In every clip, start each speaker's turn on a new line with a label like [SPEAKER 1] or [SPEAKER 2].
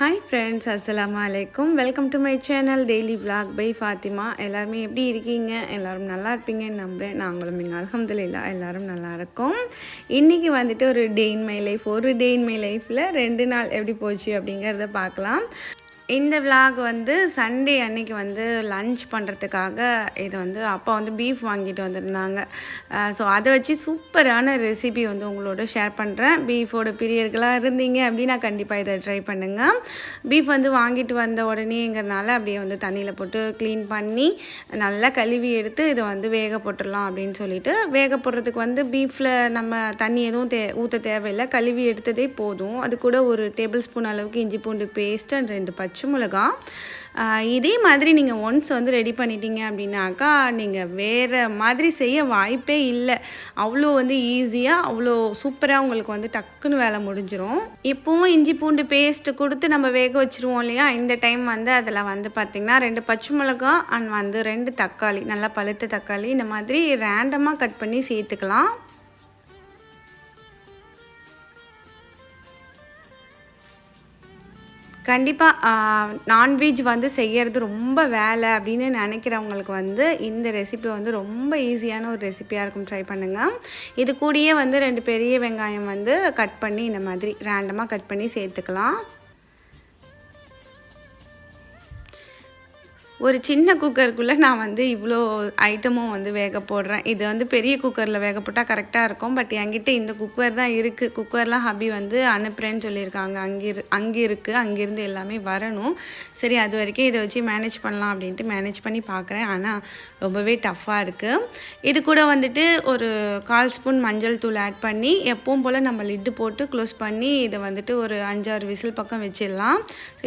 [SPEAKER 1] Hi friends அஸ்லாம் அலைக்கும் welcome to my channel daily vlog by Fatima எல்லாருமே எப்படி இருக்கீங்க? எல்லோரும் நல்லா இருப்பீங்கன்னு நம்புகிறேன் நாங்களும் இங்கே அலகம்துல்லா எல்லோரும் நல்லா இருக்கோம். இன்றைக்கி வந்துட்டு ஒரு டே இன் மை லைஃப் ஒரு டே இன் மை லைஃப்பில் ரெண்டு நாள் எப்படி போச்சு அப்படிங்கிறத பார்க்கலாம். இந்த vlog வந்து சண்டே அன்னைக்கு வந்து லஞ்ச் பண்ணுறதுக்காக இது வந்து அப்பா வந்து பீஃப் வாங்கிட்டு வந்திருந்தாங்க. ஸோ அதை வச்சு சூப்பரான ரெசிபி வந்து உங்களோட ஷேர் பண்ணுறேன் பீஃபோட பிரியர்களாக இருந்தீங்க அப்படின்னா கண்டிப்பாக இதை ட்ரை பண்ணுங்கள் பீஃப் வந்து வாங்கிட்டு வந்த உடனேங்கிறனால அப்படியே வந்து தண்ணியில் போட்டு க்ளீன் பண்ணி நல்லா கழுவி எடுத்து இதை வந்து வேக போட்டுடலாம் அப்படின்னு சொல்லிட்டு வேக போடுறதுக்கு வந்து பீஃபில் நம்ம தண்ணி எதுவும் தே ஊற்ற தேவையில்லை. கழுவி எடுத்ததே போதும். அது கூட ஒரு டேபிள் ஸ்பூன் அளவுக்கு இஞ்சி பூண்டு பேஸ்ட் அண்ட் ரெண்டு பச்சை மிளகா இதே மாதிரி நீங்கள் ஒன்ஸ் வந்து ரெடி பண்ணிட்டீங்க அப்படின்னாக்கா நீங்கள் வேறு மாதிரி செய்ய வாய்ப்பே இல்லை. அவ்வளோ வந்து ஈஸியாக அவ்வளோ சூப்பராக உங்களுக்கு வந்து டக்குன்னு வேலை முடிஞ்சிடும் இப்போவும் இஞ்சி பூண்டு பேஸ்ட்டு கொடுத்து நம்ம வேக வச்சுருவோம் இல்லையா? இந்த டைம் வந்து அதில் வந்து பார்த்திங்கன்னா ரெண்டு பச்சை மிளகா அண்ட் வந்து ரெண்டு தக்காளி நல்லா பழுத்த தக்காளி இந்த மாதிரி ரேண்டமாக கட் பண்ணி சேர்த்துக்கலாம். கண்டிப்பாக நான்வெஜ் வந்து செய்கிறது ரொம்ப வேலை அப்படின்னு நினைக்கிறவங்களுக்கு வந்து இந்த ரெசிபி வந்து ரொம்ப ஈஸியான ஒரு ரெசிபியாக இருக்கும். ட்ரை பண்ணுங்கள் இது கூடயே வந்து ரெண்டு பெரிய வெங்காயம் வந்து கட் பண்ணி இந்த மாதிரி ரேண்டமாக கட் பண்ணி சேர்த்துக்கலாம். ஒரு சின்ன குக்கருக்குள்ளே நான் வந்து இவ்வளோ ஐட்டமும் வந்து வேக போடுறேன். இது வந்து பெரிய குக்கரில் வேக போட்டால் கரெக்டாக இருக்கும். பட் என்கிட்ட இந்த குக்கர் தான் இருக்குது குக்கர்லாம் ஹபி வந்து அனுப்புகிறேன்னு சொல்லியிருக்காங்க. அங்கே இரு அங்கே இருக்குது அங்கேருந்து எல்லாமே வரணும். சரி அது வரைக்கும் இதை வச்சு மேனேஜ் பண்ணலாம் அப்படின்ட்டு மேனேஜ் பண்ணி பார்க்குறேன் ஆனால் ரொம்பவே டஃப்பாக இருக்குது இது கூட வந்துட்டு ஒரு கால் ஸ்பூன் மஞ்சள் தூள் ஆட் பண்ணி எப்பவும் போல் நம்ம லிட்டு போட்டு க்ளோஸ் பண்ணி இதை வந்துட்டு ஒரு அஞ்சாறு விசில் பக்கம் வச்சிடலாம்.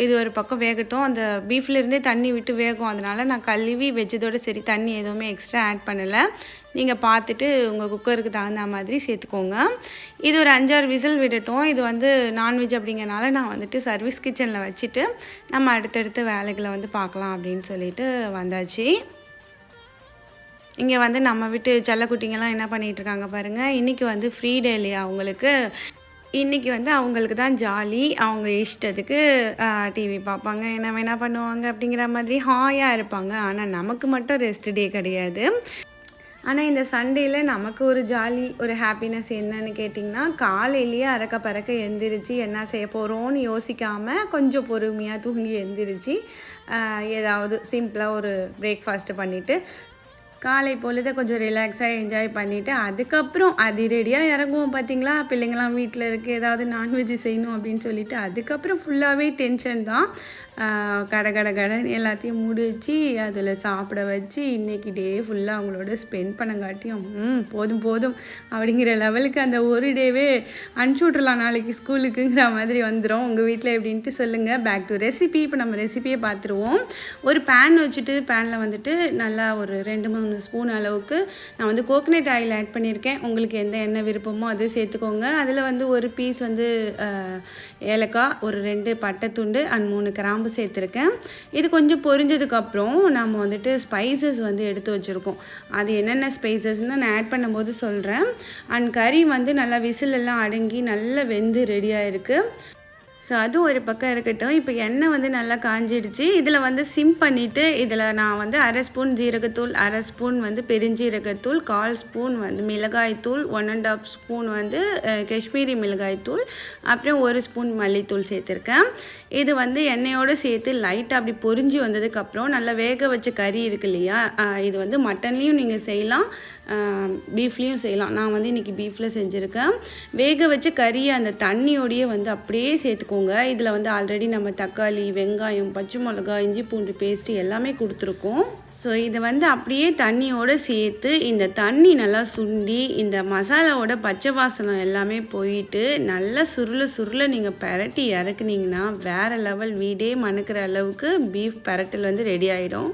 [SPEAKER 1] இது ஒரு பக்கம் வேகட்டும். அந்த பீஃப்லேருந்தே தண்ணி விட்டு வேகும் அதனால் நான் கழுவி வெஜ்ஜதோடு சரி தண்ணி எதுவுமே எக்ஸ்ட்ரா ஆட் பண்ணலை. நீங்கள் பார்த்துட்டு உங்கள் குக்கருக்கு தகுந்த மாதிரி சேர்த்துக்கோங்க. இது ஒரு அஞ்சாறு விசில் விடட்டும். இது வந்து நான்வெஜ் அப்படிங்கிறனால நான் வந்துட்டு சர்வீஸ் கிச்சனில் வச்சுட்டு நம்ம அடுத்தடுத்த வேலைகளை வந்து பார்க்கலாம் அப்படின்னு சொல்லிட்டு வந்தாச்சு. இங்கே வந்து நம்ம வீட்டு செல்லக்குட்டிங்கெல்லாம் என்ன பண்ணிகிட்ருக்காங்க பாருங்கள் இன்றைக்கி வந்து ஃப்ரீ டே இல்லையா அவங்களுக்கு இன்றைக்கி வந்து அவங்களுக்கு தான் ஜாலி. அவங்க இஷ்டத்துக்கு டிவி பார்ப்பாங்க. என்ன வேணால் பண்ணுவாங்க அப்படிங்கிற மாதிரி ஹாயாக இருப்பாங்க. ஆனால் நமக்கு மட்டும் ரெஸ்ட் டே கிடையாது. ஆனால் இந்த சண்டேயில் நமக்கு ஒரு ஜாலி ஒரு ஹாப்பினஸ் என்னன்னு கேட்டிங்கன்னா காலையிலேயே அறக்க பறக்க எந்திரிச்சு என்ன செய்ய போகிறோன்னு யோசிக்காமல் கொஞ்சம் பொறுமையாக தூங்கி எந்திரிச்சு ஏதாவது சிம்பிளாக ஒரு பிரேக்ஃபாஸ்ட்டு பண்ணிவிட்டு காலை பொழுத கொஞ்சம் ரிலாக்ஸாக என்ஜாய் பண்ணிவிட்டு அதுக்கப்புறம் அதிரடியாக இறங்குவோம் பார்த்தீங்களா பிள்ளைங்களாம் வீட்டில் இருக்குது ஏதாவது நான்வெஜ் செய்யணும் அப்படின்னு சொல்லிட்டு அதுக்கப்புறம் ஃபுல்லாகவே டென்ஷன் தான். கட கட கடன் எல்லாத்தையும் முடிச்சு அதில் சாப்பிட வச்சு இன்றைக்கி டே ஃபுல்லாக அவங்களோட ஸ்பெண்ட் பண்ணங்காட்டியும் ம் போதும் போதும் அப்படிங்கிற லெவலுக்கு அந்த ஒரு டேவே அனுப்பிச்சி விட்றலாம் நாளைக்கு ஸ்கூலுக்குங்கிற மாதிரி வந்துடும் உங்கள் வீட்டில் எப்படின்ட்டு சொல்லுங்கள் பேக் டு ரெசிபி இப்போ நம்ம ரெசிபியை பார்த்துருவோம் ஒரு பேன் வச்சுட்டு பேனில் வந்துட்டு நல்லா ஒரு ரெண்டு மூணு ஸ்பூன் அளவுக்கு நான் வந்து கோகனட் ஆயில் ஆட் பண்ணியிருக்கேன் உங்களுக்கு எந்த எண்ணெய் விருப்பமோ அது சேர்த்துக்கோங்க. அதில் வந்து ஒரு பீஸ் வந்து ஏலக்காய் ஒரு ரெண்டு பட்டை துண்டு அண்ட் மூணு கிராம் கிராம்பு சேர்த்துருக்கேன். இது கொஞ்சம் பொரிஞ்சதுக்கப்புறம் நம்ம வந்துட்டு ஸ்பைசஸ் வந்து எடுத்து வச்சுருக்கோம். அது என்னென்ன ஸ்பைசஸ்னு நான் ஆட் பண்ணும்போது சொல்கிறேன் அண்ட் கறி வந்து நல்லா விசிலெல்லாம் அடங்கி நல்லா வெந்து ரெடியாக இருக்குது ஸோ அது ஒரு பக்கம் இருக்கட்டும். இப்போ எண்ணெய் வந்து நல்லா காஞ்சிடுச்சு. இதில் வந்து சிம் பண்ணிவிட்டு இதில் நான் வந்து அரை ஸ்பூன் ஜீரகத்தூள் அரை ஸ்பூன் வந்து பெருஞ்சீரகத்தூள் கால் ஸ்பூன் வந்து மிளகாய்த்தூள் ஒன் அண்ட் ஆஃப் ஸ்பூன் வந்து காஷ்மீரி மிளகாய்த்தூள் அப்புறம் ஒரு ஸ்பூன் மல்லித்தூள் சேர்த்துருக்கேன். இது வந்து எண்ணெயோடு சேர்த்து லைட்டாக அப்படி பொரிஞ்சு வந்ததுக்கப்புறம் நல்லா வேக வச்ச கறி இருக்கு இல்லையா? இது வந்து மட்டன்லேயும் நீங்கள் செய்யலாம். பீஃப்லேயும் செய்யலாம். நான் வந்து இன்றைக்கி பீஃபில் செஞ்சுருக்கேன். வேக வச்ச கறியை அந்த தண்ணியோடையே வந்து அப்படியே சேர்த்துக்கோங்க. இதில் வந்து ஆல்ரெடி நம்ம தக்காளி வெங்காயம் பச்சை மிளகா இஞ்சி பூண்டு பேஸ்ட்டு எல்லாமே கொடுத்துருக்கோம். ஸோ இதை வந்து அப்படியே தண்ணியோடு சேர்த்து இந்த தண்ணி நல்லா சுண்டி இந்த மசாலாவோட பச்சை வாசனம் எல்லாமே போயிட்டு நல்லா சுருள சுருள நீங்கள் பரட்டி இறக்குனீங்கன்னா வேறு லெவல் வீடே மணக்கிற அளவுக்கு பீஃப் பரட்டல் வந்து ரெடி ஆகிடும்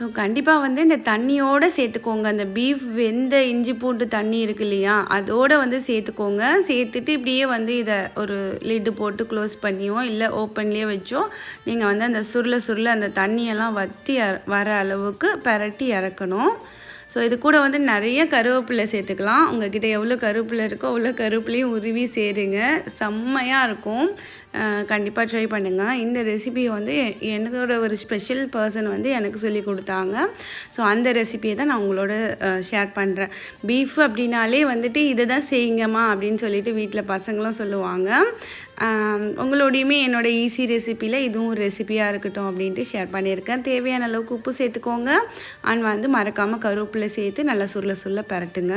[SPEAKER 1] ஸோ கண்டிப்பாக வந்து இந்த தண்ணியோடு சேர்த்துக்கோங்க. அந்த பீஃப் வெந்த இஞ்சி பூண்டு தண்ணி இருக்கு இல்லையா? அதோடு வந்து சேர்த்துக்கோங்க. சேர்த்துட்டு இப்படியே வந்து இதை ஒரு லிட்டு போட்டு க்ளோஸ் பண்ணியோ இல்லை ஓப்பன்லேயே வச்சோ நீங்கள் வந்து அந்த சுருள சுருள அந்த தண்ணியெல்லாம் வற்றி வர அளவுக்கு பரட்டி இறக்கணும். ஸோ இது கூட வந்து நிறைய கருவேப்பிலை சேர்த்துக்கலாம். உங்ககிட்ட எவ்வளோ கருவேப்பிலை இருக்கோ அவ்வளோ கருவேப்பிலையும் உருவி சேருங்க. செம்மையாக இருக்கும். கண்டிப்பாக ட்ரை பண்ணுங்கள் இந்த ரெசிபியை வந்து என்னோட ஒரு ஸ்பெஷல் பர்சன் வந்து எனக்கு சொல்லி கொடுத்தாங்க. ஸோ அந்த ரெசிபியை தான் நான் உங்களோட ஷேர் பண்ணுறேன் பீஃப் அப்படின்னாலே வந்துட்டு இதை தான் செய்யுங்கம்மா அப்படின்னு சொல்லிட்டு வீட்டில் பசங்களும் சொல்லுவாங்க. உங்களோடையுமே என்னோட ஈஸி ரெசிப்பியில் இதுவும் ஒரு இருக்கட்டும் அப்படின்ட்டு ஷேர் பண்ணியிருக்கேன். தேவையான அளவுக்கு உப்பு சேர்த்துக்கோங்க. அண்ட் வந்து மறக்காமல் கருவேப்பிலை சேர்த்து நல்லா சுருள சுருள பரட்டுங்க.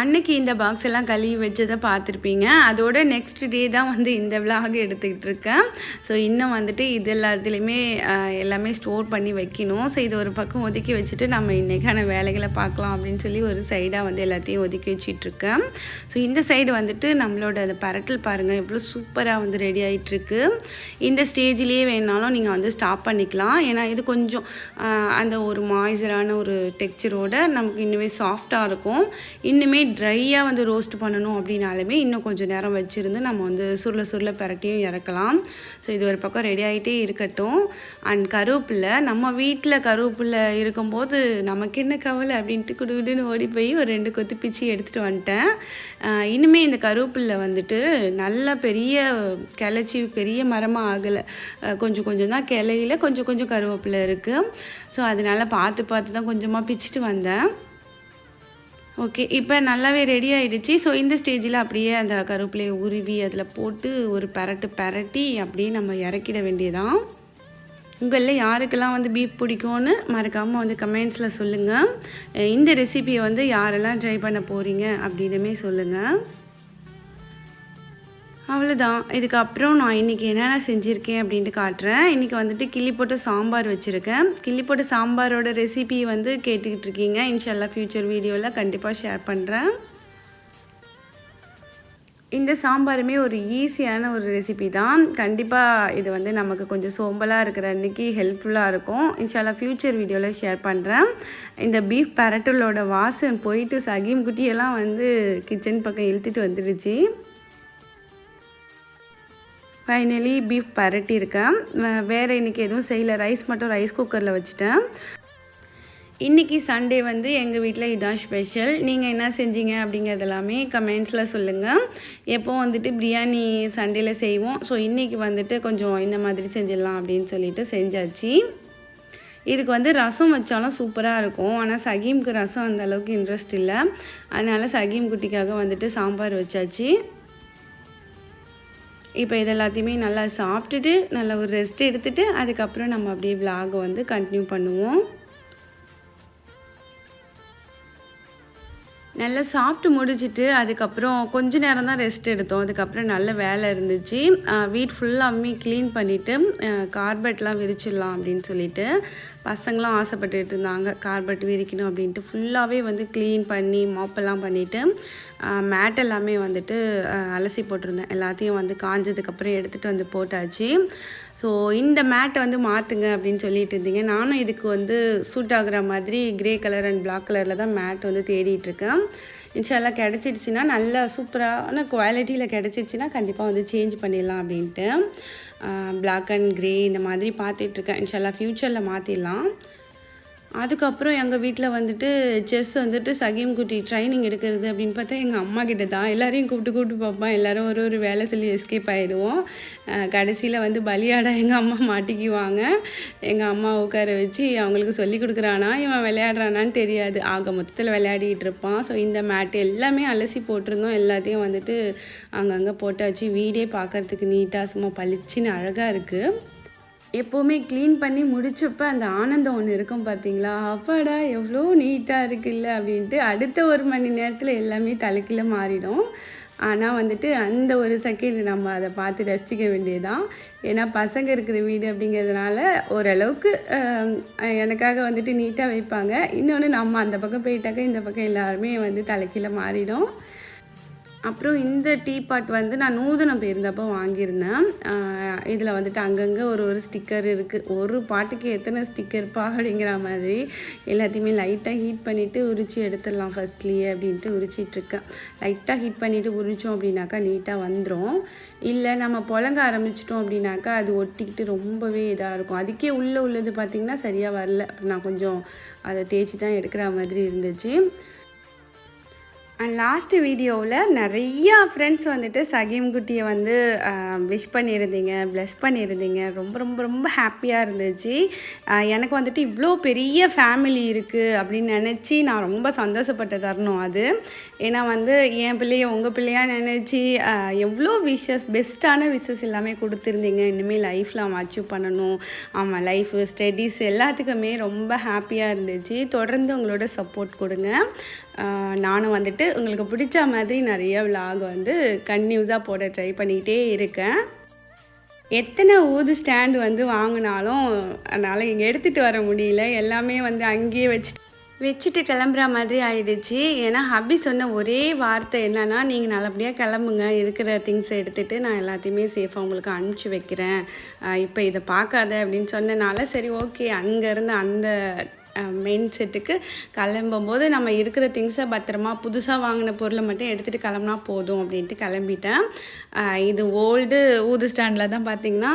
[SPEAKER 1] அன்னைக்கு இந்த பாக்ஸ் எல்லாம் கழுவி வச்சதை பார்த்துருப்பீங்க. அதோட நெக்ஸ்ட் டே தான் வந்து இந்த விலாக எடுத்துக்கிட்டு இருக்கேன். ஸோ இன்னும் வந்துட்டு இது எல்லாத்துலேயுமே எல்லாமே ஸ்டோர் பண்ணி வைக்கணும். ஸோ இது ஒரு பக்கம் ஒதுக்கி வச்சுட்டு நம்ம இன்றைக்கான வேலைகளை பார்க்கலாம் அப்படின்னு சொல்லி ஒரு சைடாக வந்து எல்லாத்தையும் ஒதுக்கி வச்சிட்ருக்கேன் ஸோ இந்த சைடு வந்துட்டு நம்மளோட அந்த பரட்டல் பாருங்கள் எவ்வளோ சூப்பராக வந்து ரெடி ஆகிட்டுருக்கு இந்த ஸ்டேஜ்லேயே வேணாலும் நீங்கள் வந்து ஸ்டாப் பண்ணிக்கலாம். ஏன்னா இது கொஞ்சம் அந்த ஒரு மாய்ஸரான ஒரு டெக்ஸ்சரோட நமக்கு இன்னுமே சாஃப்டாக இருக்கும். இன்னுமே ட்ரையாக வந்து ரோஸ்ட் பண்ணணும் அப்படின்னாலுமே இன்னும் கொஞ்சம் நேரம் வச்சுருந்து நம்ம வந்து சுருள சுருள பரட்டியும் இறக்கலாம். ஸோ இது ஒரு பக்கம் ரெடி ஆகிட்டே இருக்கட்டும். அண்ட் கருவேப்பில்லை நம்ம வீட்டில் கருவேப்பிலை இருக்கும்போது நமக்கு என்ன கவலை அப்படின்ட்டு குடுகுடுன்னு ஓடி போய் ஒரு ரெண்டு கொத்து பிச்சு எடுத்துகிட்டு வந்துட்டேன். இனிமேல் இந்த கருவேப்பிலை வந்துட்டு நல்லா பெரிய கிளச்சி பெரிய மரமாக ஆகலை. கொஞ்சம் கொஞ்சம் தான் கிளையில கொஞ்சம் கொஞ்சம் கருவேப்பிலை இருக்குது ஸோ அதனால் பார்த்து பார்த்து தான் கொஞ்சமாக பிச்சுட்டு வந்தேன். ஓகே இப்போ நல்லாவே ரெடி ஆயிடுச்சு. ஸோ இந்த ஸ்டேஜில் அப்படியே அந்த கருவேப்பிலையை உருவி அதில் போட்டு ஒரு பரட்டு பரட்டி அப்படியே நம்ம இறக்கிட வேண்டியதான் உங்களில் யாருக்கெல்லாம் வந்து பீஃப் பிடிக்கும்னு மறக்காமல் வந்து கமெண்ட்ஸில் சொல்லுங்கள் இந்த ரெசிபியை வந்து யாரெல்லாம் ட்ரை பண்ண போகிறீங்க அப்படின்னுமே சொல்லுங்கள் அவ்வளோதான் இதுக்கப்புறம் நான் இன்றைக்கி என்னென்ன செஞ்சுருக்கேன் அப்படின்ட்டு காட்டுறேன். இன்றைக்கி வந்துட்டு கிள்ளி போட்டு சாம்பார் வச்சுருக்கேன். கிள்ளி போட்டு சாம்பாரோட ரெசிபி வந்து கேட்டுக்கிட்டு இருக்கீங்க. இன்ஷால்லா ஃப்யூச்சர் வீடியோவில் கண்டிப்பாக ஷேர் பண்ணுறேன் இந்த சாம்பாருமே ஒரு ஈஸியான ஒரு ரெசிபி தான். கண்டிப்பாக இது வந்து நமக்கு கொஞ்சம் சோம்பலாக இருக்கிற அன்றைக்கி ஹெல்ப்ஃபுல்லாக இருக்கும். இன்ஷால்லா ஃப்யூச்சர் வீடியோவில் ஷேர் பண்ணுறேன் இந்த பீஃப் பரட்டலோட வாசம் போயிட்டு சகீம் குட்டியெல்லாம் வந்து கிச்சன் பக்கம் இழுத்துட்டு வந்துடுச்சு ஃபைனலி பீஃப் பரட்டியிருக்கேன். வேறு இன்றைக்கி எதுவும் செய்யலை. ரைஸ் மட்டும் ரைஸ் குக்கரில் வச்சுட்டேன். இன்றைக்கி சண்டே வந்து எங்கள் வீட்டில் இதான் ஸ்பெஷல் நீங்கள் என்ன செஞ்சீங்க அப்படிங்கிறது எல்லாமே கமெண்ட்ஸில் சொல்லுங்கள் எப்போ வந்துட்டு பிரியாணி சண்டேல செய்வோம். ஸோ இன்றைக்கி வந்துட்டு கொஞ்சம் இந்த மாதிரி செஞ்சிடலாம் அப்படின்னு சொல்லிட்டு செஞ்சாச்சு. இதுக்கு வந்து ரசம் வச்சாலும் சூப்பராக இருக்கும். ஆனால் சகீமுக்கு ரசம் அந்த அளவுக்கு இன்ட்ரெஸ்ட் இல்லை. அதனால் சகீம் குட்டிக்காக வந்துட்டு சாம்பார் வச்சாச்சு. இப்போ இது எல்லாத்தையுமே நல்லா சாப்பிட்டுட்டு நல்லா ஒரு ரெஸ்ட் எடுத்துட்டு அதுக்கப்புறம் நம்ம அப்படியே vlog வந்து கண்டினியூ பண்ணுவோம். நல்லா சாப்பிட்டு முடிச்சுட்டு அதுக்கப்புறம் கொஞ்ச நேரம் தான் ரெஸ்ட் எடுத்தோம். அதுக்கப்புறம் நல்ல வேலை இருந்துச்சு. ஆஹ் வீட் அம்மி க்ளீன் பண்ணிவிட்டு கார்பெட்லாம் விரிச்சிடலாம் அப்படின்னு சொல்லிட்டு பசங்களும் ஆசைப்பட்டுட்டு இருந்தாங்க கார்பெட் விரிக்கணும் அப்படின்ட்டு. ஃபுல்லாகவே வந்து க்ளீன் பண்ணி மாப்பெல்லாம் பண்ணிவிட்டு மேட் எல்லாமே வந்துட்டு அலசி போட்டிருந்தேன். எல்லாத்தையும் வந்து காஞ்சதுக்கப்புறம் எடுத்துகிட்டு வந்து போட்டாச்சு. ஸோ இந்த மேட்டை வந்து மாற்றுங்க அப்படின்னு சொல்லிட்டு இருந்தீங்க. நானும் இதுக்கு வந்து சூட் ஆகுற மாதிரி கிரே கலர் அண்ட் பிளாக் கலரில் தான் மேட் வந்து தேடிட்டுருக்கேன் இன்ஷால்லாம் கிடச்சிடுச்சின்னா நல்ல சூப்பரான குவாலிட்டியில் கிடச்சிடுச்சின்னா கண்டிப்பாக வந்து சேஞ்ச் பண்ணிடலாம் அப்படின்ட்டு பிளாக் அண்ட் கிரே இந்த மாதிரி பார்த்துட்ருக்கேன் இன்ஷால்லாம் ஃப்யூச்சரில் மாற்றிடலாம் அதுக்கப்புறம் எங்கள் வீட்டில் வந்துட்டு செஸ் வந்துட்டு சகீம் குட்டி ட்ரைனிங் எடுக்கிறது அப்படின்னு பார்த்தா எங்கள் அம்மா கிட்ட தான் எல்லாரையும் கூப்பிட்டு கூப்பிட்டு பார்ப்பேன். எல்லாரும் ஒரு ஒரு வேலை சொல்லி எஸ்கேப் ஆகிடுவோம் கடைசியில் வந்து பலியாட எங்கள் அம்மா மாட்டிக்குவாங்க. எங்கள் அம்மா உட்கார வச்சு அவங்களுக்கு சொல்லி கொடுக்குறானா இவன் விளையாடுறானான்னு தெரியாது. ஆக மொத்தத்தில் விளையாடிட்டு இருப்பான். ஸோ இந்த மேட் எல்லாமே அலசி போட்டிருந்தோம். எல்லாத்தையும் வந்துட்டு அங்கங்கே போட்டாச்சு. வீடே பார்க்கறதுக்கு நீட்டாக சும்மா பளிச்சுன்னு அழகாக இருக்குது எப்போவுமே க்ளீன் பண்ணி முடிச்சப்ப அந்த ஆனந்தம் ஒன்று இருக்கும் பார்த்தீங்களா அப்பாடா எவ்வளோ நீட்டாக இருக்குல்ல அப்படின்ட்டு அடுத்த ஒரு மணி நேரத்தில் எல்லாமே தலைக்கீழ மாறிடும். ஆனால் வந்துட்டு அந்த ஒரு செகண்ட் நம்ம அதை பார்த்து ரசிக்க வேண்டியதுதான். ஏன்னா பசங்க இருக்கிற வீடு அப்படிங்கிறதுனால ஓரளவுக்கு எனக்காக வந்துட்டு நீட்டாக வைப்பாங்க. இன்னொன்று நம்ம அந்த பக்கம் போயிட்டாக்க இந்த பக்கம் எல்லாருமே வந்து தலைக்கீழ மாறிடும். அப்புறம் இந்த டீ பாட் வந்து நான் நூதனம் போயிருந்தப்போ வாங்கியிருந்தேன். இதில் வந்துட்டு அங்கங்கே ஒரு ஒரு ஸ்டிக்கர் இருக்குது ஒரு பாட்டுக்கு எத்தனை ஸ்டிக்கர்ப்பா அப்படிங்கிற மாதிரி எல்லாத்தையுமே லைட்டாக ஹீட் பண்ணிவிட்டு உரிச்சு எடுத்துடலாம் ஃபஸ்ட்லேயே அப்படின்ட்டு உரிச்சிட்ருக்கேன். லைட்டாக ஹீட் பண்ணிவிட்டு உரித்தோம் அப்படின்னாக்கா நீட்டாக வந்துடும் இல்லை நம்ம புழங்க ஆரம்பிச்சிட்டோம் அப்படின்னாக்கா அது ஒட்டிக்கிட்டு ரொம்பவே இதாக இருக்கும். அதுக்கே உள்ளே உள்ளது பார்த்திங்கன்னா சரியாக வரல. அப்புறம் நான் கொஞ்சம் அதை தேய்ச்சி தான் எடுக்கிற மாதிரி இருந்துச்சு. அண்ட் லாஸ்ட்டு வீடியோவில் நிறையா ஃப்ரெண்ட்ஸ் வந்துட்டு சகீம் குட்டியை வந்து விஷ் பண்ணியிருந்தீங்க ப்ளெஸ் பண்ணியிருந்தீங்க. ரொம்ப ரொம்ப ரொம்ப ஹாப்பியாக இருந்துச்சு. எனக்கு வந்துட்டு இவ்வளோ பெரிய ஃபேமிலி இருக்குது அப்படின்னு நினச்சி நான் ரொம்ப சந்தோஷப்பட்ட தரணும் அது. ஏன்னா வந்து என் பிள்ளைய உங்கள் பிள்ளையாக நினச்சி எவ்வளோ விஷஸ் பெஸ்ட்டான விஷஸ் எல்லாமே கொடுத்துருந்தீங்க. இனிமேல் லைஃப்பில் அவன் அச்சீவ் பண்ணணும். ஆமாம் லைஃப் ஸ்டடீஸ் எல்லாத்துக்குமே ரொம்ப ஹாப்பியாக இருந்துச்சு. தொடர்ந்து உங்களோட சப்போர்ட் கொடுங்க. நானும் வந்துட்டு உங்களுக்கு பிடிச்ச மாதிரி நிறைய விலாக் வந்து கன்யூஸாக போட ட்ரை பண்ணிக்கிட்டே இருக்கேன். எத்தனை ஊது ஸ்டாண்டு வந்து வாங்கினாலும் அதனால் இங்கே எடுத்துகிட்டு வர முடியல. எல்லாமே வந்து அங்கேயே வச்சுட்டு வச்சுட்டு கிளம்புற மாதிரி ஆயிடுச்சு. ஏன்னா ஹபி சொன்ன ஒரே வார்த்தை என்னன்னா நீங்கள் நல்லபடியாக கிளம்புங்க. இருக்கிற திங்ஸை எடுத்துகிட்டு நான் எல்லாத்தையுமே சேஃபாக உங்களுக்கு அனுப்பிச்சி வைக்கிறேன். இப்போ இதை பார்க்காத அப்படின்னு சொன்னனால சரி ஓகே அங்கேருந்து அந்த மெயின் செட்டுக்கு கிளம்பும்போது நம்ம இருக்கிற திங்ஸை பத்திரமா புதுசாக வாங்கின பொருளை மட்டும் எடுத்துகிட்டு கிளம்புனா போதும் அப்படின்ட்டு கிளம்பிட்டேன். இது ஓல்டு ஊது ஸ்டாண்டில் தான் பார்த்தீங்கன்னா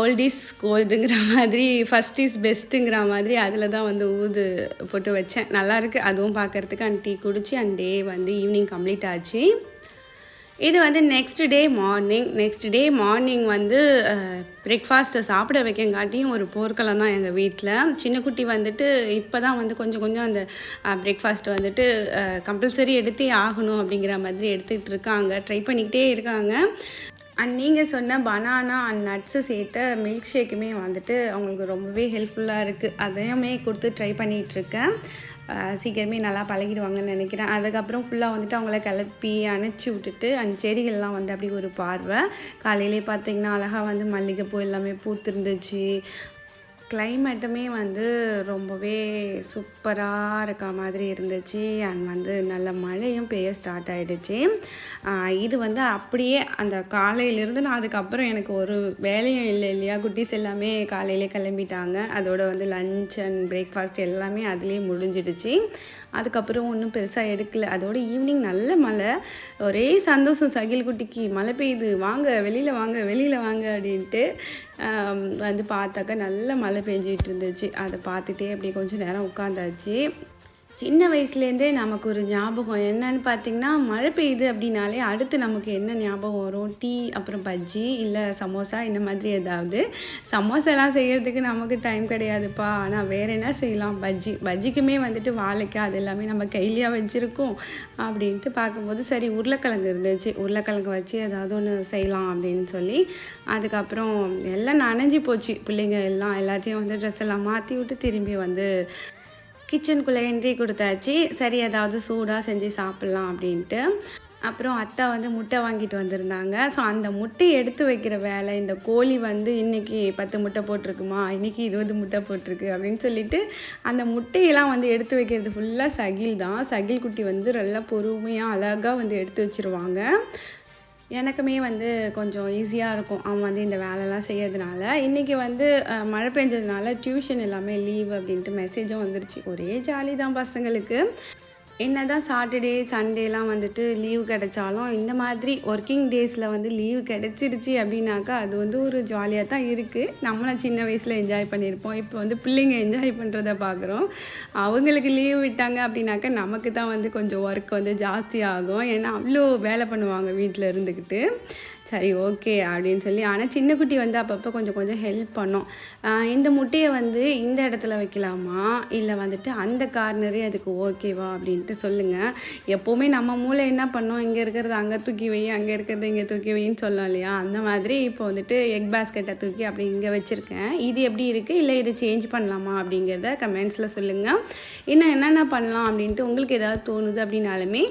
[SPEAKER 1] ஓல்ட் இஸ் கோல்டுங்கிற மாதிரி ஃபஸ்ட் இஸ் பெஸ்ட்டுங்கிற மாதிரி அதில் தான் வந்து ஊது போட்டு வச்சேன். நல்லாயிருக்கு அதுவும் பார்க்கறதுக்கு அண்ட் டீ குடிச்சு அண்ட் டே வந்து ஈவினிங் கம்ப்ளீட் ஆச்சு. இது வந்து next day morning next day morning வந்து பிரேக்ஃபாஸ்ட்டை சாப்பிட வைக்கங்காட்டியும் ஒரு போர்க்களம் தான் எங்கள் வீட்டில் சின்ன குட்டி வந்துட்டு இப்போ தான் வந்து கொஞ்சம் கொஞ்சம் அந்த பிரேக்ஃபாஸ்ட் வந்துட்டு கம்பல்சரி எடுத்தே ஆகணும் அப்படிங்கிற மாதிரி எடுத்துகிட்டு இருக்காங்க. ட்ரை பண்ணிக்கிட்டே இருக்காங்க. அண்ட் நீங்கள் சொன்ன பனானா அண்ட் நட்ஸு சேர்த்த மில்க் ஷேக்குமே வந்துட்டு அவங்களுக்கு ரொம்பவே ஹெல்ப்ஃபுல்லாக இருக்குது அதையுமே கொடுத்து ட்ரை பண்ணிகிட்ருக்கேன் சீக்கிரமே நல்லா பழகிடுவாங்கன்னு நினைக்கிறேன். அதுக்கப்புறம் ஃபுல்லாக வந்துட்டு அவங்கள கிளப்பி அணைச்சி விட்டுட்டு அந்த செடிகள்லாம் வந்து அப்படி ஒரு பார்வை. காலையிலே பார்த்தீங்கன்னா அழகாக வந்து மல்லிகைப்பூ எல்லாமே பூத்திருந்துச்சு. கிளைமேட்டுமே வந்து ரொம்பவே சூப்பராக இருக்க மாதிரி இருந்துச்சு. அண்ட் வந்து நல்ல மழையும் பெய்ய ஸ்டார்ட் ஆகிடுச்சு இது வந்து அப்படியே அந்த காலையிலேருந்து நான் அதுக்கப்புறம் எனக்கு ஒரு வேலையும் இல்லை இல்லையா? குட்டீஸ் எல்லாமே காலையிலே கிளம்பிட்டாங்க. அதோட வந்து லஞ்ச் அண்ட் பிரேக்ஃபாஸ்ட் எல்லாமே அதுலேயே முடிஞ்சிடுச்சு. அதுக்கப்புறம் ஒன்றும் பெருசாக எடுக்கல. அதோட ஈவினிங் நல்ல மழை. ஒரே சந்தோஷம் சகில் குட்டிக்கு மழை பெய்யுது. வாங்க வெளியில் வாங்க வெளியில் வாங்க அப்படின்ட்டு வந்து பார்த்தாக்கா நல்ல மழை பெஞ்சிகிட்டு இருந்துச்சு. அதை பார்த்துட்டே அப்படியே கொஞ்சம் நேரம் உட்காந்தாச்சு. சின்ன வயசுலேருந்தே நமக்கு ஒரு ஞாபகம் என்னன்னு பார்த்தீங்கன்னா மழை பெய்யுது அப்படின்னாலே அடுத்து நமக்கு என்ன ஞாபகம் வரும்? டீ அப்புறம் பஜ்ஜி இல்லை சமோசா இந்த மாதிரி ஏதாவது? சமோசாலாம் செய்கிறதுக்கு நமக்கு டைம் கிடையாதுப்பா. ஆனால் வேறு என்ன செய்யலாம்? பஜ்ஜி. பஜ்ஜிக்குமே வந்துட்டு வாழைக்காய் அது எல்லாமே நம்ம கையிலேயே வச்சுருக்கோம் அப்படின்ட்டு பார்க்கும்போது சரி உருளைக்கிழங்கு இருந்துச்சு. உருளைக்கிழங்கு வச்சு ஏதாவது ஒன்று செய்யலாம் அப்படின்னு சொல்லி அதுக்கப்புறம் எல்லாம் நனைஞ்சு போச்சு. பிள்ளைங்க எல்லாம் எல்லாத்தையும் வந்து ட்ரெஸ் எல்லாம் மாற்றி விட்டு திரும்பி வந்து கிச்சனுக்குள்ளே என்ட்ரி கொடுத்தாச்சு. சரி ஏதாவது சூடாக செஞ்சு சாப்பிட்லாம் அப்படின்ட்டு. அப்புறம் அத்தா வந்து முட்டை வாங்கிட்டு வந்திருந்தாங்க. ஸோ அந்த முட்டையை எடுத்து வைக்கிற வேலை இந்த கோழி வந்து இன்றைக்கி பத்து முட்டை போட்டிருக்குமா? இன்றைக்கி இருபது முட்டை போட்டிருக்கு அப்படின்னு சொல்லிட்டு அந்த முட்டையெல்லாம் வந்து எடுத்து வைக்கிறது ஃபுல்லாக சகில் தான். சகில் குட்டி வந்து நல்லா பொறுமையாக அழகாக வந்து எடுத்து வச்சுருவாங்க. எனக்குமே வந்து கொஞ்சம் ஈஸியாக இருக்கும். அவன் வந்து இந்த வேலைலாம் செய்யறதுனால. இன்றைக்கி வந்து மழை பெஞ்சதுனால டியூஷன் எல்லாமே லீவ் அப்படின்ட்டு மெசேஜும் வந்துருச்சு. ஒரே ஜாலி தான் பசங்களுக்கு. என்ன தான் சாட்டர்டே சண்டேலாம் வந்துட்டு லீவ் கிடைச்சாலும் இந்த மாதிரி ஒர்க்கிங் டேஸில் வந்து லீவ் கிடைச்சிருச்சு அப்படின்னாக்கா அது வந்து ஒரு ஜாலியாக தான் இருக்குது நம்மளும் சின்ன வயசில் என்ஜாய் பண்ணியிருப்போம் இப்போ வந்து பிள்ளைங்க என்ஜாய் பண்ணுறத பார்க்குறோம் அவங்களுக்கு லீவ் விட்டாங்க அப்படின்னாக்கா நமக்கு தான் வந்து கொஞ்சம் ஒர்க் வந்து ஜாஸ்தி ஆகும். ஏன்னா அவ்வளோ வேலை பண்ணுவாங்க வீட்டில் இருந்துக்கிட்டு சரி ஓகே அப்படின்னு சொல்லி ஆனால் சின்ன குட்டி வந்து அப்பப்போ கொஞ்சம் கொஞ்சம் ஹெல்ப் பண்ணோம். இந்த முட்டையை வந்து இந்த இடத்துல வைக்கலாமா? இல்லை வந்துட்டு அந்த கார்னரே அதுக்கு ஓகேவா அப்படின்ட்டு சொல்லுங்கள் எப்போவுமே நம்ம மூளை என்ன பண்ணோம்? இங்கே இருக்கிறது அங்கே தூக்கி வை அங்கே இருக்கிறது இங்கே தூக்கி வைன்னு சொல்லலாம் இல்லையா? அந்த மாதிரி இப்போ வந்துட்டு எக் பாஸ்கெட்டை தூக்கி அப்படி இங்கே வச்சுருக்கேன். இது எப்படி இருக்குது இல்லை இது சேஞ்ச் பண்ணலாமா அப்படிங்கிறத கமெண்ட்ஸில் சொல்லுங்கள் இன்னும் என்னென்ன பண்ணலாம் அப்படின்ட்டு உங்களுக்கு ஏதாவது தோணுது அப்படின்னாலுமே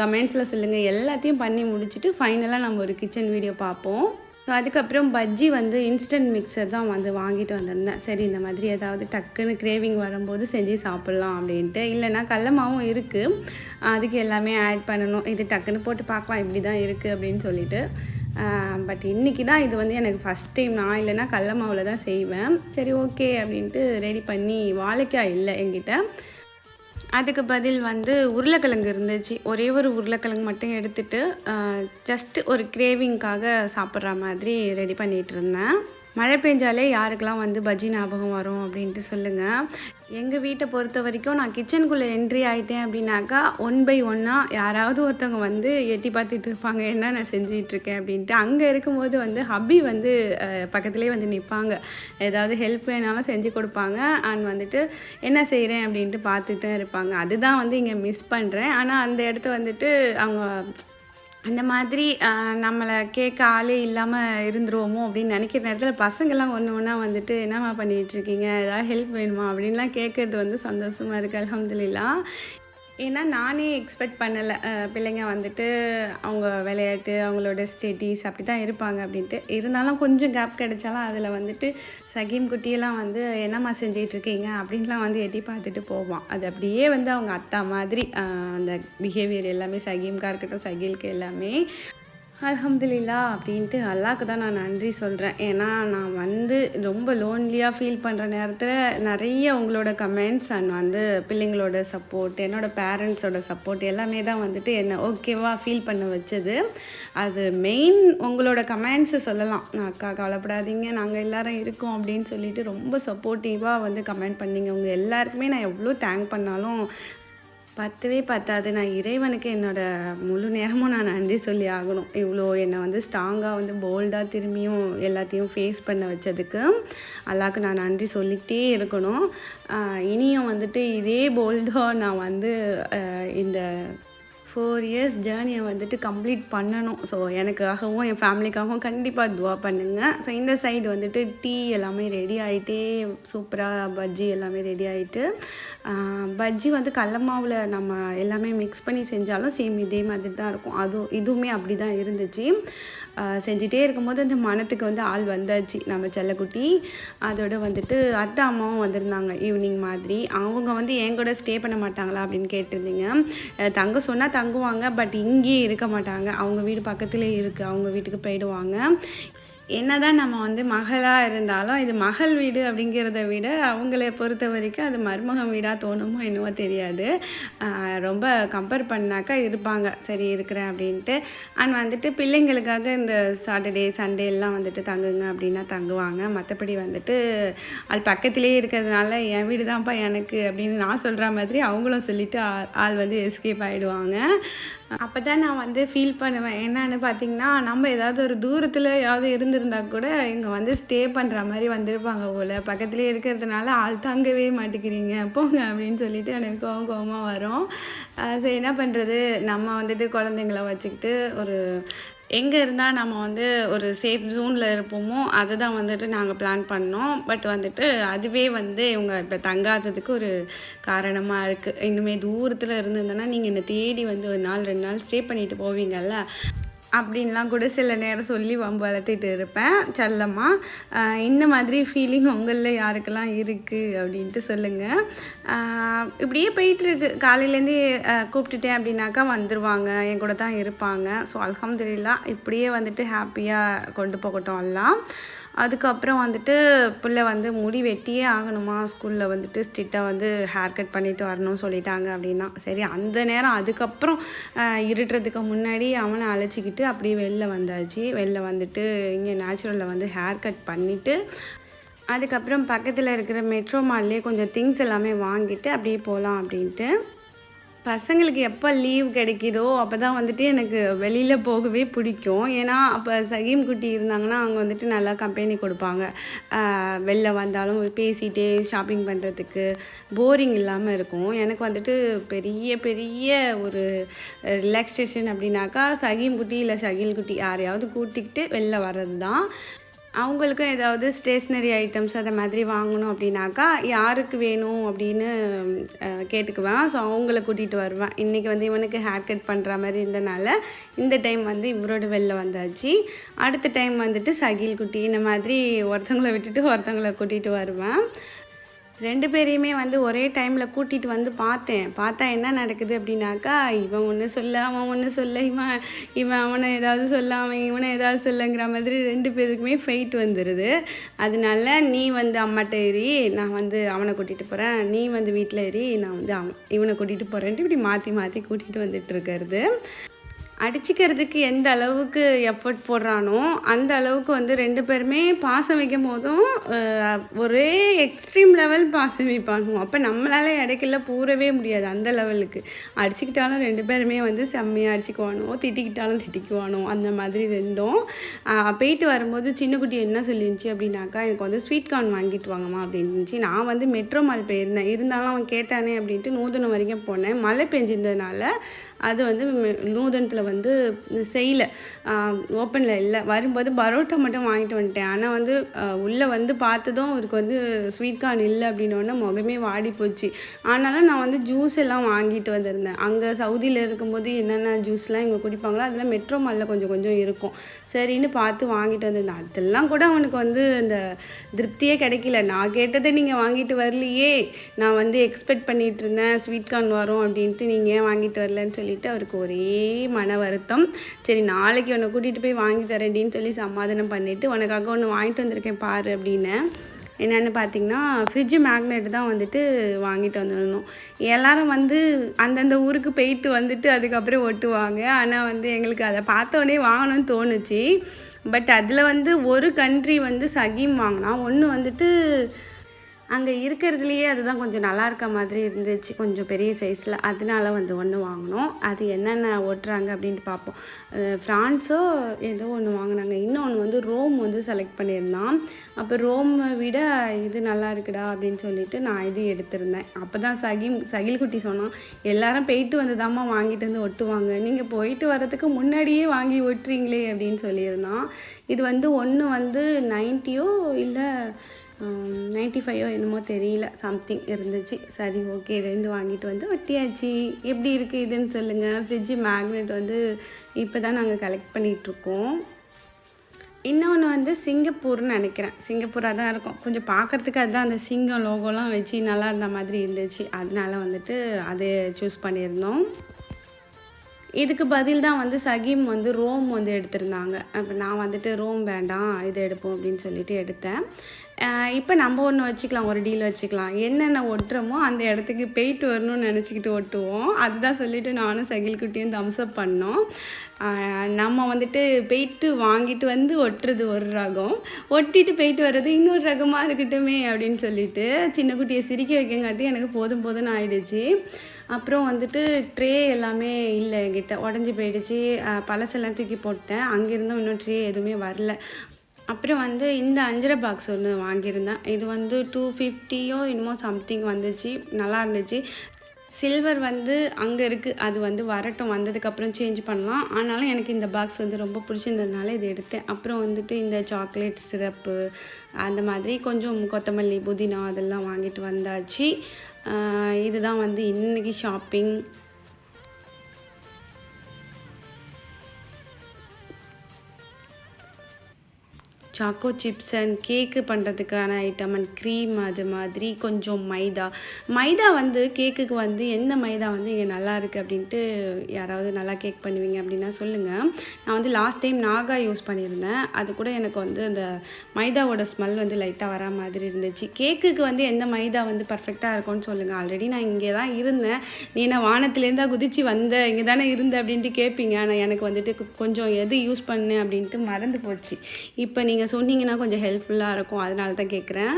[SPEAKER 1] கமெண்ட்ஸில் சொல்லுங்கள் எல்லாத்தையும் பண்ணி முடிச்சுட்டு ஃபைனலாக நம்ம ஒரு கிச்சன் வீடியோ பார்ப்போம். ஸோ அதுக்கப்புறம் பஜ்ஜி வந்து இன்ஸ்டன்ட் மிக்சர் தான் வந்து வாங்கிட்டு வந்திருந்தேன். சரி இந்த மாதிரி ஏதாவது டக்குன்னு கிரேவிங் வரும்போது செஞ்சு சாப்பிட்லாம் அப்படின்ட்டு. இல்லைன்னா கடல மாவும் இருக்குது அதுக்கு எல்லாமே ஆட் பண்ணணும். இது டக்குன்னு போட்டு பார்க்கலாம். இப்படி தான் இருக்குது அப்படின்னு சொல்லிட்டு. பட் இன்றைக்கி தான் இது வந்து எனக்கு ஃபஸ்ட் டைம் நான் இல்லைன்னா கடல மாவில் தான் செய்வேன். சரி ஓகே அப்படின்ட்டு ரெடி பண்ணி வாழைக்காய் இல்லை என்கிட்ட. அதுக்கு பதில் வந்து உருளைக்கிழங்கு இருந்துச்சு. ஒரே ஒரு உருளைக்கிழங்கு மட்டும் எடுத்துட்டு ஜஸ்ட்டு ஒரு கிரேவிங்க்காக சாப்பிட்ற மாதிரி ரெடி பண்ணிகிட்டு இருந்தேன். மழை பெஞ்சாலே யாருக்கெல்லாம் வந்து பஜ்ஜி ஞாபகம் வரும் அப்படின்ட்டு சொல்லுங்கள் எங்கள் வீட்டை பொறுத்த வரைக்கும் நான் கிச்சனுக்குள்ளே என்ட்ரி ஆகிட்டேன் அப்படின்னாக்கா ஒன் பை ஒன்னாக யாராவது ஒருத்தவங்க வந்து எட்டி பார்த்துட்டு இருப்பாங்க என்ன நான் செஞ்சிகிட்ருக்கேன் அப்படின்ட்டு அங்கே இருக்கும்போது வந்து ஹப்பி வந்து பக்கத்துலேயே வந்து நிற்பாங்க ஏதாவது ஹெல்ப் வேணாலும் செஞ்சு கொடுப்பாங்க. அண்ட் வந்துட்டு என்ன செய்கிறேன் அப்படின்ட்டு பார்த்துட்டும் இருப்பாங்க. அதுதான் வந்து இங்கே மிஸ் பண்ணுறேன் ஆனால் அந்த இடத்த வந்துட்டு அவங்க அந்த மாதிரி நம்மளை கேட்க ஆளே இல்லாமல் இருந்துருவோமோ அப்படின்னு நினைக்கிற நேரத்தில் பசங்கள்லாம் ஒன்று ஒன்றா வந்துட்டு என்னம்மா பண்ணிகிட்டு இருக்கீங்க? ஏதாவது ஹெல்ப் வேணுமா? அப்படின்லாம் கேட்குறது வந்து சந்தோஷமாக இருக்குது அல்ஹம்துலில்லா. ஏன்னா நானே எக்ஸ்பெக்ட் பண்ணலை. பிள்ளைங்க வந்துட்டு அவங்க விளையாட்டு அவங்களோட ஸ்டடீஸ் அப்படி தான் இருப்பாங்க அப்படின்ட்டு. இருந்தாலும் கொஞ்சம் கேப் கிடைச்சாலும் அதில் வந்துட்டு சகீம் குட்டியெல்லாம் வந்து என்னம்மா செஞ்சிகிட்ருக்கீங்க அப்படின்லாம் வந்து எட்டி பார்த்துட்டு போவான். அது அப்படியே வந்து அவங்க அத்தா மாதிரி அந்த பிஹேவியர் எல்லாமே சகீம்கா இருக்கட்டும் சகிலுக்கு எல்லாமே அலமதுல்லா அப்படின்ட்டு அல்லாக்கு தான் நான் நன்றி சொல்கிறேன் ஏன்னா நான் வந்து ரொம்ப லோன்லியாக ஃபீல் பண்ணுற நேரத்தில் நிறைய உங்களோட கமெண்ட்ஸ் அண்ட் வந்து பிள்ளைங்களோட சப்போர்ட் என்னோடய பேரண்ட்ஸோட சப்போர்ட் எல்லாமே தான் வந்துட்டு என்னை ஓகேவா ஃபீல் பண்ண வச்சது. அது மெயின் உங்களோட கமெண்ட்ஸை சொல்லலாம். அக்கா கவலைப்படாதீங்க நாங்கள் எல்லோரும் இருக்கோம் அப்படின்னு சொல்லிட்டு ரொம்ப சப்போர்ட்டிவாக வந்து கமெண்ட் பண்ணீங்க. உங்கள் எல்லாருக்குமே நான் எவ்வளோ தேங்க் பண்ணாலும் பத்தவே பத்தாது. நான் இறைவனுக்கு என்னோட முழு நேரமும் நான் நன்றி சொல்லி ஆகணும். இவ்வளோ என்னை வந்து ஸ்ட்ராங்காக வந்து போல்டாக திரும்பியும் எல்லாத்தையும் ஃபேஸ் பண்ண வச்சதுக்கு அல்லாக்கு நான் நன்றி சொல்லிக்கிட்டே இருக்கணும். இனியும் வந்துட்டு இதே போல்டாக நான் வந்து இந்த ஃபோர் இயர்ஸ் ஜேர்னியை வந்துட்டு கம்ப்ளீட் பண்ணணும். ஸோ எனக்காகவும் என் ஃபேமிலிக்காகவும் கண்டிப்பாக துவா பண்ணுங்கள் ஸோ இந்த சைடு வந்துட்டு டீ எல்லாமே ரெடி ஆகிட்டே சூப்பராக பஜ்ஜி எல்லாமே ரெடி ஆகிட்டு பஜ்ஜி வந்து கடல மாவில் நம்ம எல்லாமே மிக்ஸ் பண்ணி செஞ்சாலும் சேம் இதே மாதிரி தான் இருக்கும். அதுவும் இதுவுமே அப்படி தான் இருந்துச்சு. செஞ்சிட்டே இருக்கும்போது அந்த மனத்துக்கு வந்து ஆள் வந்தாச்சு. நம்ம செல்லக்குட்டி. அதோட வந்துட்டு அத்தை அம்மாவும் வந்திருந்தாங்க. ஈவினிங் மாதிரி. அவங்க வந்து என் கூட ஸ்டே பண்ண மாட்டாங்களா அப்படின்னு கேட்டிருந்தீங்க. தங்க சொன்னால் தங்குவாங்க பட் இங்கேயே இருக்க மாட்டாங்க. அவங்க வீடு பக்கத்துலேயே இருக்குது அவங்க வீட்டுக்கு போயிடுவாங்க. என்னதான் நம்ம வந்து மகளாக இருந்தாலும் இது மகள் வீடு அப்படிங்கிறத விட அவங்கள பொறுத்த வரைக்கும் அது மருமகம் வீடாக தோணுமோ என்னவோ தெரியாது. ரொம்ப கம்பேர் பண்ணாக்கா இருப்பாங்க. சரி இருக்கிறேன் அப்படின்ட்டு. அண்ட் வந்துட்டு பிள்ளைங்களுக்காக இந்த சாட்டர்டே சண்டே எல்லாம் வந்துட்டு தங்குங்க அப்படின்னா தங்குவாங்க. மற்றபடி வந்துட்டு அது பக்கத்திலேயே இருக்கிறதுனால என் வீடு தான்ப்பா எனக்கு அப்படின்னு நான் சொல்கிற மாதிரி அவங்களும் சொல்லிவிட்டு ஆ- ஆள் வந்து எஸ்கேப் ஆகிடுவாங்க அப்போ தான் நான் வந்து ஃபீல் பண்ணுவேன். என்னன்னு பார்த்தீங்கன்னா நம்ம ஏதாவது ஒரு தூரத்தில் ஏதாவது இருந்திருந்தா கூட இங்கே வந்து ஸ்டே பண்ணுற மாதிரி வந்திருப்பாங்க போல். பக்கத்துலேயே இருக்கிறதுனால ஆள் தாங்கவே மாட்டேங்கிறீங்க. போங்க அப்படின்னு சொல்லிட்டு எனக்கு கோவம் கோவமாக வரும். ஸோ என்ன பண்ணுறது நம்ம வந்துட்டு குழந்தைங்கள வச்சுக்கிட்டு ஒரு எங்கே இருந்தால் நம்ம வந்து ஒரு சேஃப் ஜோனில் இருப்போமோ அதை தான் வந்துட்டு நாங்கள் பிளான் பண்ணோம். பட் வந்துட்டு அதுவே வந்து இவங்க இப்போ தங்காததுக்கு ஒரு காரணமாக இருக்குது இன்னுமே தூரத்தில் இருந்திருந்தேன்னா நீங்கள் என்னை தேடி வந்து ஒரு நாள் ரெண்டு நாள் ஸ்டே பண்ணிட்டு போவீங்கல்ல? அப்படின்லாம் கூட சில நேரம் சொல்லி வம்பு வளர்த்திட்டு இருப்பேன் செல்லமாக இந்த மாதிரி ஃபீலிங் உங்களில் யாருக்கெல்லாம் இருக்குது அப்படின்ட்டு சொல்லுங்கள் இப்படியே போயிட்டுருக்கு. காலையிலேருந்தே கூப்பிட்டுட்டேன் அப்படின்னாக்கா வந்துடுவாங்க என் கூட தான் இருப்பாங்க. ஸோ அல்ஹம்துலில்லா இப்படியே வந்துட்டு ஹாப்பியாக கொண்டு போகட்டும் எல்லாம். அதுக்கப்புறம் வந்துட்டு பிள்ளை வந்து முடி வெட்டியே ஆகணுமா? ஸ்கூலில் வந்துட்டு ஸ்ட்ரிக்டாக வந்து ஹேர் கட் பண்ணிட்டு வரணும்னு சொல்லிட்டாங்க அப்படின்னா. சரி அந்த நேரம் அதுக்கப்புறம் இருட்டுறதுக்கு முன்னாடி அவனை அழைச்சிக்கிட்டு அப்படியே வெளில வந்தாச்சு. வெளில வந்துட்டு இங்கே நேச்சுரலில் வந்து ஹேர் கட் பண்ணிவிட்டு அதுக்கப்புறம் பக்கத்தில் இருக்கிற மெட்ரோ மால்லேயே கொஞ்சம் திங்ஸ் எல்லாமே வாங்கிட்டு அப்படியே போகலாம் அப்படின்ட்டு பசங்களுக்கு எப்போ லீவ் கிடைக்குதோ அப்போ தான் வந்துட்டு எனக்கு வெளியில் போகவே பிடிக்கும். ஏன்னா அப்போ சகீம் குட்டி இருந்தாங்கன்னா அவங்க வந்துட்டு நல்லா கம்பெனி கொடுப்பாங்க. வெளில வந்தாலும் பேசிகிட்டே ஷாப்பிங் பண்ணுறதுக்கு போரிங் இல்லாமல் இருக்கும். எனக்கு வந்துட்டு பெரிய பெரிய ஒரு ரிலாக்ஸேஷன் அப்படின்னாக்கா சகீம் குட்டி இல்லை சகில் குட்டி யாரையாவது கூட்டிக்கிட்டு வெளில வர்றது தான் அவங்களுக்கும் ஏதாவது ஸ்டேஷ்னரி ஐட்டம்ஸ் அதை மாதிரி வாங்கணும் அப்படின்னாக்கா யாருக்கு வேணும் அப்படின்னு கேட்டுக்குவேன். ஸோ அவங்கள கூட்டிகிட்டு வருவேன். இன்றைக்கி வந்து இவனுக்கு ஹேர் கட் பண்ணுற மாதிரி இருந்தனால இந்த டைம் வந்து இவரோட வெளில வந்தாச்சு. அடுத்த டைம் வந்துட்டு சகில் குட்டி இந்த மாதிரி ஒருத்தவங்கள விட்டுட்டு ஒருத்தவங்களை கூட்டிகிட்டு வருவேன். ரெண்டு பேரையுமே வந்து ஒரே டைமில் கூட்டிகிட்டு வந்து பார்த்தேன். பார்த்தா என்ன நடக்குது அப்படின்னாக்கா இவன் ஒன்று சொல்ல அவன் ஒன்று சொல்ல இவன் இவன் அவனை ஏதாவது சொல்ல அவன் இவனை ஏதாவது சொல்லுங்கிற மாதிரி ரெண்டு பேருக்குமே ஃபைட் வந்துடுது அதனால நீ வந்து அம்மாட்ட ஏறி நான் வந்து அவனை கூட்டிகிட்டு போகிறேன் நீ வந்து வீட்டில் ஏறி நான் வந்து அவன் இவனை கூட்டிகிட்டு போகிறேன்ட்டு இப்படி மாற்றி மாற்றி கூட்டிகிட்டு வந்துட்டு இருக்கிறது. அடிச்சிக்கிறதுக்கு எந்த அளவுக்கு எஃபர்ட் போடுறானோ அந்த அளவுக்கு வந்து ரெண்டு பேருமே பாசம் வைக்கும் போதும் ஒரே எக்ஸ்ட்ரீம் லெவல் பாசம் வைப்பானுவோம் அப்போ நம்மளால இடைக்கெல்லாம் பூரவே முடியாது அந்த லெவலுக்கு அடிச்சுக்கிட்டாலும் ரெண்டு பேருமே வந்து செம்மையாக அடிச்சுக்குவானோ திட்டிக்கிட்டாலும் திட்டிக்குவானோ அந்த மாதிரி ரெண்டும். போயிட்டு வரும்போது சின்ன குட்டி என்ன சொல்லியிருந்துச்சு அப்படின்னாக்கா எனக்கு வந்து ஸ்வீட் கார்ன் வாங்கிட்டு வாங்கம்மா அப்படின்னு இருந்துச்சு. நான் வந்து மெட்ரோ மால் போயிருந்தேன். இருந்தாலும் அவன் கேட்டானே அப்படின்ட்டு நூதனம் வரைக்கும் போனேன். மழை பெஞ்சிருந்ததுனால அது வந்து நூதனத்தில் வந்து செய்யலை. ஓப்பனில் இல்லை. வரும்போது பரோட்டா மட்டும் வாங்கிட்டு வந்துட்டேன். ஆனால் வந்து உள்ளே வந்து பார்த்ததும் அவருக்கு வந்து ஸ்வீட் கார்ன் இல்லை அப்படின்னோடனே முகமே வாடி போச்சு. ஆனாலும் நான் வந்து ஜூஸ் எல்லாம் வாங்கிட்டு வந்திருந்தேன். அங்கே சவுதியில் இருக்கும்போது என்னென்ன ஜூஸ்லாம் இங்கே குடிப்பாங்களோ அதெல்லாம் மெட்ரோ மாலில் கொஞ்சம் கொஞ்சம் இருக்கும். சரின்னு பார்த்து வாங்கிட்டு வந்திருந்தேன். அதெல்லாம் கூட அவனுக்கு வந்து அந்த திருப்தியே கிடைக்கல. நான் கேட்டதை நீங்கள் வாங்கிட்டு வரலையே. நான் வந்து எக்ஸ்பெக்ட் பண்ணிகிட்டு இருந்தேன். ஸ்வீட் கார்ன் வரும் அப்படின்ட்டு நீங்கள் ஏன் வாங்கிட்டு வரலன்னு சொல்லிட்டு அவருக்கு ஒரே மன வருத்தம். சரி நாளைக்கு உன்னை கூட்டிகிட்டு போய் வாங்கி தரேன்டின்னு சொல்லி சமாதானம் பண்ணிவிட்டு உனக்காக ஒன்று வாங்கிட்டு வந்திருக்கேன் பாரு அப்படின்னு. என்னென்னு பார்த்தீங்கன்னா ஃப்ரிட்ஜு மேக்னெட் தான் வந்துட்டு வாங்கிட்டு வந்திருந்தோம். எல்லாரும் வந்து அந்தந்த ஊருக்கு போயிட்டு வந்துட்டு அதுக்கப்புறம் ஒட்டுவாங்க. ஆனால் வந்து எங்களுக்கு அதை பார்த்தோன்னே வாங்கணும்னு தோணுச்சு. பட் அதில் வந்து ஒரு கண்ட்ரி வந்து சகீம் வாங்கினா ஒன்று வந்துட்டு அங்கே இருக்கிறதுலையே அதுதான் கொஞ்சம் நல்லா இருக்க மாதிரி இருந்துச்சு. கொஞ்சம் பெரிய சைஸில் அதனால வந்து ஒன்று வாங்கினோம். அது என்னென்ன ஓட்டுறாங்க அப்படின்ட்டு பார்ப்போம். ஃப்ரான்ஸோ ஏதோ ஒன்று வாங்கினாங்க. இன்னொன்று வந்து ரோம் வந்து செலக்ட் பண்ணியிருந்தான். அப்போ ரோமை விட இது நல்லா இருக்குடா அப்படின்னு சொல்லிட்டு நான் இது எடுத்திருந்தேன். அப்போ தான் சகிம் சகில் குட்டி சொன்னான் எல்லாரும் போயிட்டு வந்து தாம்மா வாங்கிட்டு வந்து ஒட்டுவாங்க. நீங்கள் போயிட்டு வர்றதுக்கு முன்னாடியே வாங்கி ஒட்டுறீங்களே அப்படின்னு சொல்லியிருந்தான். இது வந்து ஒன்று வந்து நைன்ட்டியோ இல்லை Um, நைன்ட்டி ஃபைவோ என்னமோ தெரியல. சம்திங் இருந்துச்சு. சரி ஓகே ரெண்டு வாங்கிட்டு வந்து ஒட்டியாச்சு. எப்படி இருக்குது இதுன்னு சொல்லுங்கள் ஃப்ரிட்ஜு மேக்னெட் வந்து இப்போ தான் நாங்கள் கலெக்ட் பண்ணிகிட்ருக்கோம் இன்னொன்று வந்து சிங்கப்பூர்னு நினைக்கிறேன். சிங்கப்பூராக தான் இருக்கும். கொஞ்சம் பார்க்குறதுக்கு அதுதான் அந்த சிங்கம் லோகோலாம் வச்சு நல்லா இருந்த மாதிரி இருந்துச்சு. அதனால வந்துட்டு அதை சூஸ் பண்ணியிருந்தோம். இதுக்கு பதில் தான் வந்து சகீம் வந்து ரோம் வந்து எடுத்திருந்தாங்க. அப்போ நான் வந்துட்டு ரோம் வேண்டாம் இதை எடுப்போம் அப்படின்னு சொல்லிட்டு எடுத்தேன். இப்போ நம்ம ஒன்று வச்சுக்கலாம் ஒரு டீல் வச்சுக்கலாம். என்னென்ன ஒட்டுறோமோ அந்த இடத்துக்கு போயிட்டு வரணும்னு நினச்சிக்கிட்டு ஒட்டுவோம். அதுதான் சொல்லிவிட்டு நானும் சகில் குட்டியும் தம்ஸ்அப் பண்ணோம். நம்ம வந்துட்டு போயிட்டு வாங்கிட்டு வந்து ஒட்டுறது ஒரு ரகம். ஒட்டிட்டு போயிட்டு வர்றது இன்னொரு ரகமாக இருக்கட்டுமே அப்படின்னு சொல்லிட்டு சின்ன குட்டியை சிரிக்க வைக்கங்காட்டி எனக்கு போதும் போதும்னு ஆயிடுச்சு. அப்புறம் வந்துட்டு ட்ரே எல்லாமே இல்லை என்கிட்ட. உடஞ்சி போயிடுச்சு. பழசெல்லாம் தூக்கி போட்டேன். அங்கேருந்தும் இன்னும் ட்ரே எதுவுமே வரல. அப்புறம் வந்து இந்த அஞ்சரை பாக்ஸ் ஒன்று வாங்கியிருந்தேன். இது வந்து டூ ஃபிஃப்டியோ என்னமோ சம்திங் வந்துச்சு. நல்லா இருந்துச்சு. சில்வர் வந்து அங்கே இருக்குது அது வந்து வரட்டும். வந்ததுக்கப்புறம் சேஞ்ச் பண்ணலாம். ஆனாலும் எனக்கு இந்த பாக்ஸ் வந்து ரொம்ப பிடிச்சிருந்ததுனால இது எடுத்தேன். அப்புறம் வந்துட்டு இந்த சாக்லேட் சிரப்பு அந்த மாதிரி கொஞ்சம் கொத்தமல்லி புதினா அதெல்லாம் வாங்கிட்டு வந்தாச்சு. இதுதான் வந்து இன்றைக்கி shopping choco chips and cake பண்ணுறதுக்கான ஐட்டம் அண்ட் க்ரீம் அது மாதிரி கொஞ்சம் மைதா. மைதா வந்து கேக்குக்கு வந்து எந்த மைதா வந்து இங்கே நல்லா இருக்குது அப்படின்ட்டு யாராவது நல்லா கேக் பண்ணுவீங்க அப்படின்னா சொல்லுங்கள் நான் வந்து லாஸ்ட் டைம் நாகா யூஸ் பண்ணியிருந்தேன். அது கூட எனக்கு வந்து அந்த மைதாவோட ஸ்மெல் வந்து லைட்டாக வரா மாதிரி இருந்துச்சு. கேக்குக்கு வந்து எந்த மைதா வந்து பர்ஃபெக்டாக இருக்கும்னு சொல்லுங்கள் ஆல்ரெடி நான் இங்கே தான் இருந்தேன். நீ என்ன வானத்துலேருந்தா குதிச்சு வந்த இங்கே தானே இருந்த அப்படின்ட்டு கேட்பீங்க ஆனால் எனக்கு வந்துட்டு கொஞ்சம் எது யூஸ் பண்ணு அப்படின்ட்டு மறந்து போச்சு. இப்போ நீங்கள் சொன்னீங்கன்னா கொஞ்சம் ஹெல்ப்ஃபுல்லாக இருக்கும். அதனால தான் கேட்குறேன்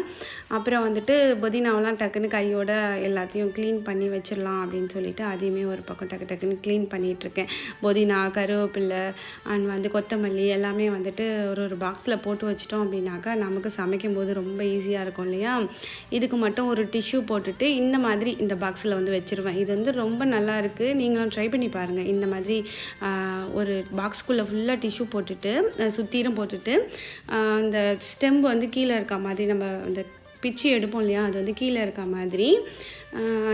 [SPEAKER 1] அப்புறம் வந்துட்டு புதினாவெலாம் டக்குன்னு கையோட எல்லாத்தையும் க்ளீன் பண்ணி வச்சிடலாம் அப்படின்னு சொல்லிட்டு அதையுமே ஒரு பக்கம் டக்கு டக்குன்னு க்ளீன் பண்ணிகிட்ருக்கேன் புதினா கருவேப்பிலை அண்ட் வந்து கொத்தமல்லி எல்லாமே வந்துட்டு ஒரு ஒரு பாக்ஸில் போட்டு வச்சிட்டோம் அப்படின்னாக்கா நமக்கு சமைக்கும் போது ரொம்ப ஈஸியாக இருக்கும் இல்லையா? இதுக்கு மட்டும் ஒரு டிஷ்யூ போட்டுட்டு இந்த மாதிரி இந்த பாக்ஸில் வந்து வச்சிருவேன். இது வந்து ரொம்ப நல்லா இருக்குது நீங்களும் ட்ரை பண்ணி பாருங்கள் இந்த மாதிரி ஒரு பாக்ஸ்குள்ளே ஃபுல்லாக டிஷ்யூ போட்டுட்டு அஹ், போட்டுட்டு அந்த ஸ்டெம் வந்து கீழே இருக்க மாதிரி நம்ம அந்த பிச்சு எடுப்போம் இல்லையா? அது வந்து கீழே இருக்க மாதிரி.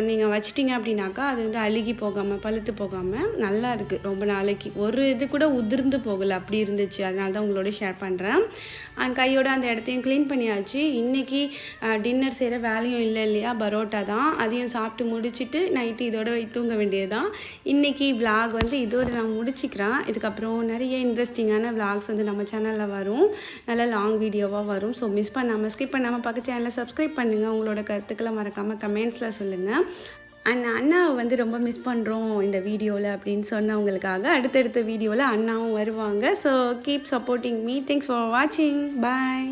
[SPEAKER 1] நீங்கள் வச்சிட்டிங்க அப்படின்னாக்கா அது வந்து அழுகி போகாமல் பழுத்து போகாமல் நல்லா இருக்குது ரொம்ப நாளைக்கு. ஒரு இது கூட உதிர்ந்து போகலை. அப்படி இருந்துச்சு. அதனால தான் உங்களோட ஷேர் பண்ணுறேன் அண்ட் கையோட அந்த இடத்தையும் க்ளீன் பண்ணியாச்சு. இன்றைக்கி டின்னர் செய்கிற வேலையும் இல்லை இல்லையா? பரோட்டா தான். அதையும் சாப்பிட்டு முடிச்சுட்டு நைட்டு இதோட வை- தூங்க வேண்டியது தான் இன்றைக்கி விளாக் வந்து இதோட நான் முடிச்சுக்கிறேன். இதுக்கப்புறம் நிறைய இன்ட்ரெஸ்டிங்கான விளாக்ஸ் வந்து நம்ம சேனலில் வரும். நல்ல லாங் வீடியோவாக வரும். ஸோ மிஸ் பண்ணாமல் ஸ்கிப் பண்ணாமல் பார்க்க சேனலில் சப்ஸ்கிரைப் பண்ணுங்கள் உங்களோட கருத்துக்களை மறக்காமல் கமெண்ட்ஸில் சொல்லுங்கள் அண்ட் அண்ணாவை வந்து ரொம்ப மிஸ் பண்ணுறோம் இந்த வீடியோவில் அப்படின்னு சொன்னவங்களுக்காக. அடுத்தடுத்த வீடியோவில் அண்ணாவும் வருவாங்க. So keep supporting me thanks for வாட்சிங் பாய்